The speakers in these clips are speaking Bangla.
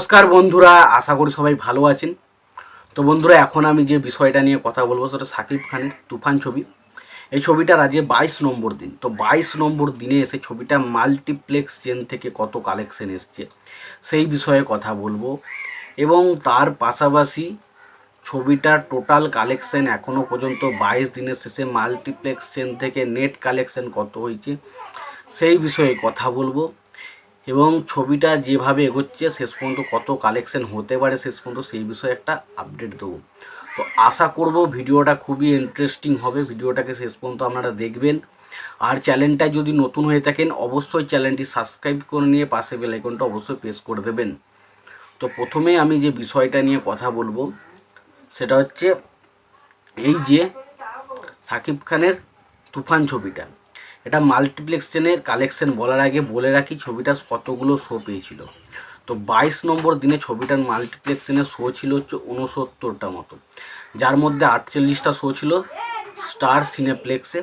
নমস্কার বন্ধুরা, আশা করি সবাই ভালো আছেন। তো বন্ধুরা, এখন আমি যে বিষয়টা নিয়ে কথা বলব সেটা সাকিব খানের তুফান ছবি। এই ছবিটার আজকে বাইশ নম্বর দিন। তো বাইশ নম্বর দিনে এসে ছবিটা মাল্টিপ্লেক্স চেন থেকে কত কালেকশন এসছে, সেই বিষয়ে কথা বলব। এবং তার পাশাপাশি ছবিটার টোটাল কালেকশন এখনও পর্যন্ত বাইশ দিনের শেষে মাল্টিপ্লেক্স চেন থেকে নেট কালেকশন কত হয়েছে, সেই বিষয়ে কথা বলব। এবং ছবিটা যেভাবে এগোচ্ছে, শেষ পর্যন্ত কত কালেকশন হতে পারে শেষ পর্যন্ত সেই বিষয়ে একটা আপডেট দেবো। তো আশা করব ভিডিওটা খুবই ইন্টারেস্টিং হবে, ভিডিওটাকে শেষ পর্যন্ত আপনারা দেখবেন। আর চ্যানেলটা যদি নতুন হয়ে থাকেন, অবশ্যই চ্যানেলটি সাবস্ক্রাইব করে নিয়ে পাশে বেল আইকনটা অবশ্যই প্রেস করে দেবেন। তো প্রথমে আমি যে বিষয়টা নিয়ে কথা বলব, সেটা হচ্ছে এই যে সাকিব খানের তুফান ছবিটা। এটা মাল্টিপ্লেক্স চেনের কালেকশন বলার আগে বলে রাখি, ছবিটার কতগুলো শো পেয়েছিল। তো বাইশ নম্বর দিনে ছবিটার মাল্টিপ্লেক্স চেনের শো ছিল হচ্ছে উনসত্তরটা মতো। যার মধ্যে আটচল্লিশটা শো ছিল স্টার সিনেপ্লেক্সে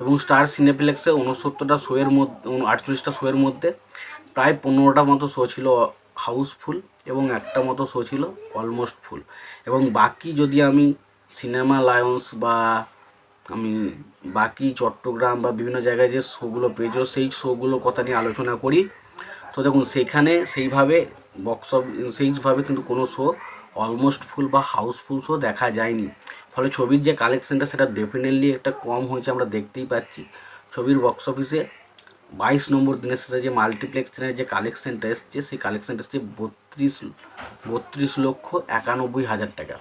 এবং স্টার সিনেপ্লেক্সে উনসত্তরটা শোয়ের মধ্যে, আটচল্লিশটা শোয়ের মধ্যে প্রায় পনেরোটা মতো শো ছিল হাউসফুল এবং একটা মতো শো ছিল অলমোস্ট ফুল এবং বাকি যদি আমি সিনেমা লায়ন্স বা আমি বাকি চট্টগ্রাম বা বিভিন্ন জায়গায় যে শোগুলো পেয়েছ সেই শোগুলোর কথা নিয়ে আলোচনা করি। তো দেখুন, সেখানে সেইভাবে বক্স অফ সেইভাবে কিন্তু কোনো শো অলমোস্ট ফুল বা হাউসফুল শো দেখা যায়নি। ফলে ছবির যে কালেকশনটা সেটা ডেফিনেটলি একটা কম হয়েছে, আমরা দেখতেই পাচ্ছি। ছবির বক্স অফিসে বাইশ নম্বর দিনের শেষে যে মাল্টিপ্লেক্সের যে কালেকশনটা এসছে, সেই কালেকশনটা এসছে বত্রিশ বত্রিশ লক্ষ একানব্বই হাজার টাকা।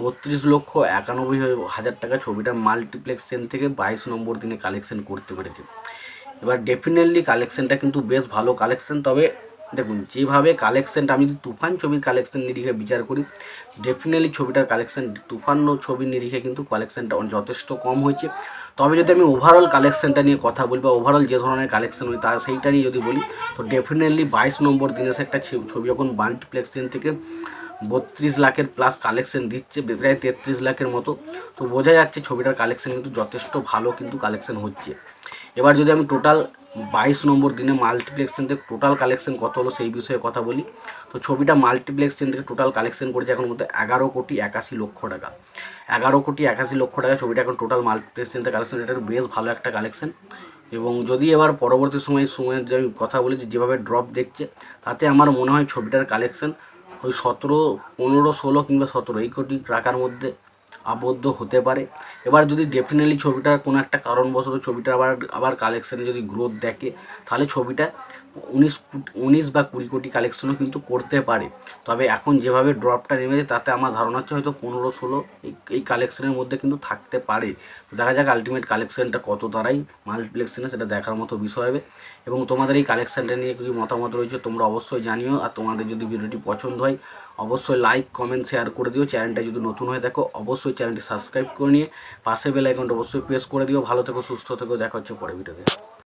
বত্রিশ লক্ষ একানব্বই হাজার টাকা ছবিটা মাল্টিপ্লেক্স চেন থেকে বাইশ নম্বর দিনে কালেকশন করতে পেরেছে। এবার ডেফিনেটলি কালেকশনটা কিন্তু বেশ ভালো কালেকশন তবে দেখুন, যেভাবে কালেকশনটা আমি যদি তুফান ছবির কালেকশন নিরিখে বিচার করি ডেফিনেটলি ছবিটার কালেকশন তুফান ছবির নিরিখে কিন্তু কালেকশনটা যথেষ্ট কম হয়েছে। তবে যদি আমি ওভারঅল কালেকশনটা নিয়ে কথা বলি বা ওভারঅল যে ধরনের কালেকশন হয়, তা সেইটা নিয়ে যদি বলি, তো ডেফিনেটলি বাইশ নম্বর দিনে একটা ছবি যখন মাল্টিপ্লেক্স চেন থেকে বত্রিশ লাখের প্লাস কালেকশন দিচ্ছে প্রায় তেত্রিশ লাখের মতো। তো বোঝা যাচ্ছে ছবিটার কালেকশন কিন্তু যথেষ্ট ভালো কিন্তু কালেকশন হচ্ছে। এবার যদি আমি টোটাল বাইশ নম্বর দিনে মাল্টিপ্লেক্স চেন থেকে টোটাল কালেকশন কত হলো সেই বিষয়ে কথা বলি। তো ছবিটা মাল্টিপ্লেক্স চেন থেকে টোটাল কালেকশন করেছে এখন মধ্যে এগারো কোটি একাশি লক্ষ টাকা। এগারো কোটি একাশি লক্ষ টাকা ছবিটা এখন টোটাল মাল্টিপ্লেক্স চেন থেকে কালেকশন এটা বেশ ভালো একটা কালেকশন এবং যদি এবার পরবর্তী সময় সময়ের যে আমি কথা বলি যেভাবে ড্রপ দেখছে, তাতে আমার মনে হয় ছবিটার কালেকশন ওই সতেরো, পনেরো, ষোলো কিংবা সতেরো, এই কোটি টাকার মধ্যে আবদ্ধ হতে পারে। এবার যদি ডেফিনেটলি ছবিটার কোনো একটা কারণবশত ছবিটা আবার আবার কালেকশানে যদি গ্রোথ দেখে, তাহলে ছবিটা উনিশ উনিশ বা কুড়ি কোটি কালেকশনও কিন্তু করতে পারে। তবে এখন যেভাবে ড্রপটা নেমেছে, তাতে আমার ধারণা হচ্ছে হয়তো পনেরো ষোলো এই কালেকশনের মধ্যে কিন্তু থাকতে পারে। দেখা যাক আলটিমেট কালেকশনটা কত দ্বারাই মাল্টিপ্লেক্সনে সেটা দেখার মতো বিষয় হবে। এবং তোমাদের এই কালেকশনটা নিয়ে কিছু মতামত রয়েছে তোমরা অবশ্যই জানিও। আর তোমাদের যদি ভিডিওটি পছন্দ হয়, অবশ্যই লাইক কমেন্ট শেয়ার করে দিও। চ্যানেলটা যদি নতুন হয়ে থাকো, অবশ্যই চ্যানেলটি সাবস্ক্রাইব করে নিয়ে পাশে বেল আইকনটা অবশ্যই প্রেস করে দিও। ভালো থেকো, সুস্থ থেকো। দেখা হচ্ছে পরে ভিডিওতে